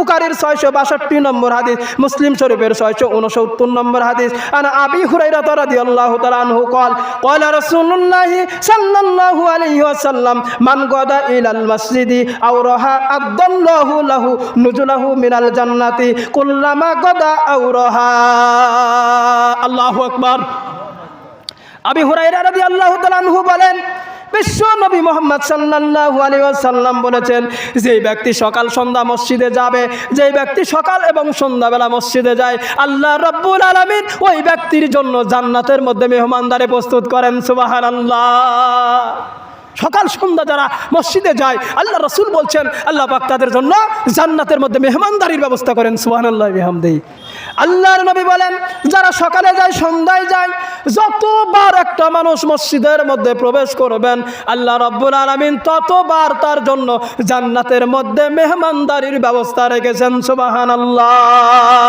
বুকারির ছয়শো বাষট্টি নম্বর হাদিস, মুসলিম শরীফের ছয়শো উনসত্তর নম্বর হাদিস। আর আবি হুরাইরা তরাদি আল্লাহ তালানহু কল কল রসুল্লাহি সাল্লাল্লাহু আলাইহি ওয়াসাল্লাম, মান গদা ইলাল মসজিদি আও রহা লাহু নুজুলাহু মিনাল জান্নাতি, কুল্লামা গদা আও আল্লাহু আকবার। আবি হুরাইরা রাদিয়াল্লাহু তাআলা আনহু বলেন বিশ্ব নবী মোহাম্মদ সাল্লাল্লাহু আলাইহি ওয়াসাল্লাম বলেছেন, যেই ব্যক্তি সকাল সন্ধ্যা মসজিদে যাবে, যেই ব্যক্তি সকাল এবং সন্ধ্যাবেলা মসজিদে যায়, আল্লাহ রব্বুল আলামিন ওই ব্যক্তির জন্য জান্নাতের মধ্যে মেহমানদারে প্রস্তুত করেন, সুবহানাল্লাহ। সকাল সন্ধ্যা যারা মসজিদে যায়, আল্লাহ রসুল বলছেন, আল্লাহ পাক তাদের জন্য জান্নাতের মধ্যে মেহমানদারির ব্যবস্থা করেন সুহান আল্লাহ আল্লাহর নবী বলেন, যারা সকালে যায়, সন্ধ্যায় যায় যতবার একটা মানুষ মসজিদের মধ্যে প্রবেশ করবেন, আল্লাহ রব্বুল আলমিন ততবার তার জন্য জান্নাতের মধ্যে মেহমানদারির ব্যবস্থা রেখেছেন সুবাহান আল্লাহ